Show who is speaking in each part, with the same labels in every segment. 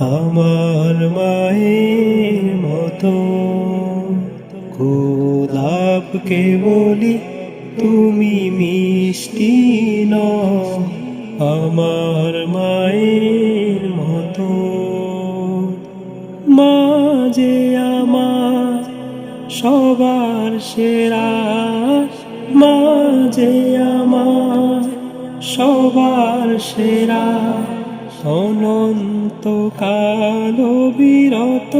Speaker 1: আমার মায়ের মতো। গোলাপকে বলি, তুমি মিষ্টি ন আমার মায়ের মতো। মাঝে আমার সবার সেরা। মাঝে আমার সবার সেরা। অনন্ত কালো বিরত।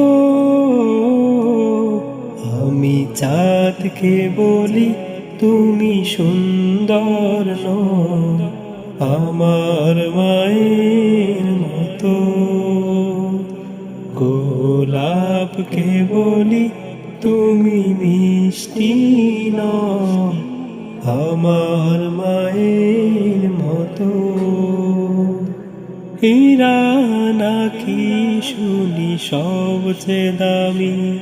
Speaker 1: আমি চাঁদকে বলি, তুমি সুন্দর আমার মায়ের মতো। গোলাপকে বলি, তুমি মিষ্টি নও, আমার মায়ের মতো। হীরা নাকি শুনি সবচেয়ে দামি।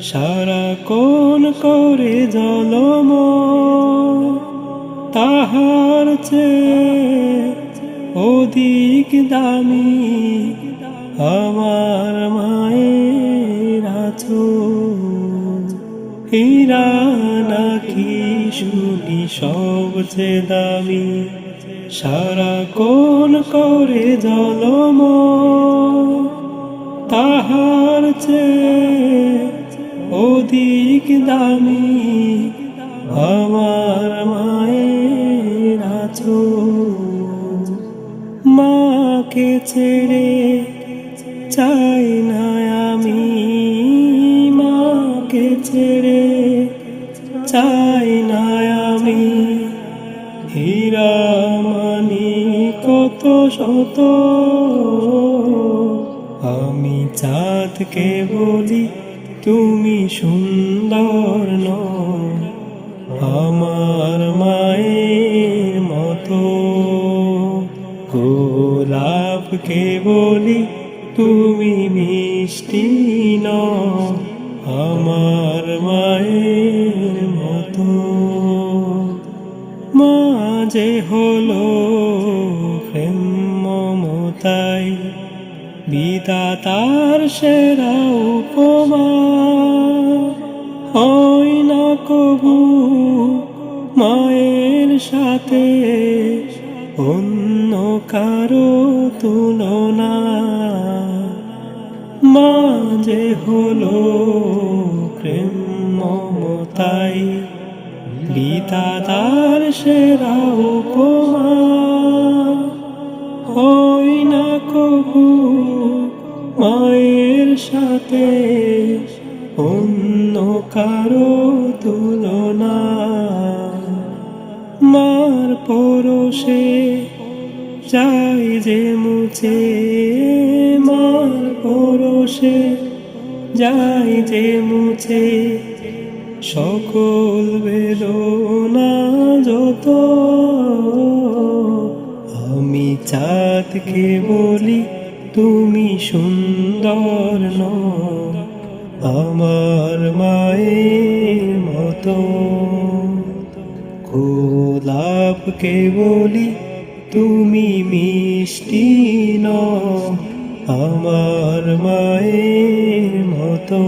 Speaker 1: সারা কোন করে জলম তাহার চেয়ে অধিক দামি। আমার সবচেয়ে দামি, সারা কোন করে জলম। তাহার অধিক দামি আমার মায়ের আছো মাকে ছেড়ে চাই না আমি, মাকে ছেড়ে চাই না কত শত। আমি চাঁদকে বলি, তুমি সুন্দর আমার মায়ের মতো। গোলাপকে বলি, তুমি মিষ্টি ন আমার মায়ের মতো। মাঝে হলো বিদাতার সেরা উপমা। হয় না কবু মায়ের সাথে, অন্য কারও তুলনা। মাঝে হলো প্রেম বিদাতার সেরা উপমা। সাথে অন্য কারও তুলনা। মার পরশে যাই যে মুছে, মার পরশে যাই যে মুছে। সকল বেদনা যত আমি চাঁদকে বলি তুমি সুন্দর ন আমার মায়ের মতো। গোলাপকে বলি তুমি মিষ্টি ন আমার মায়ের মতো।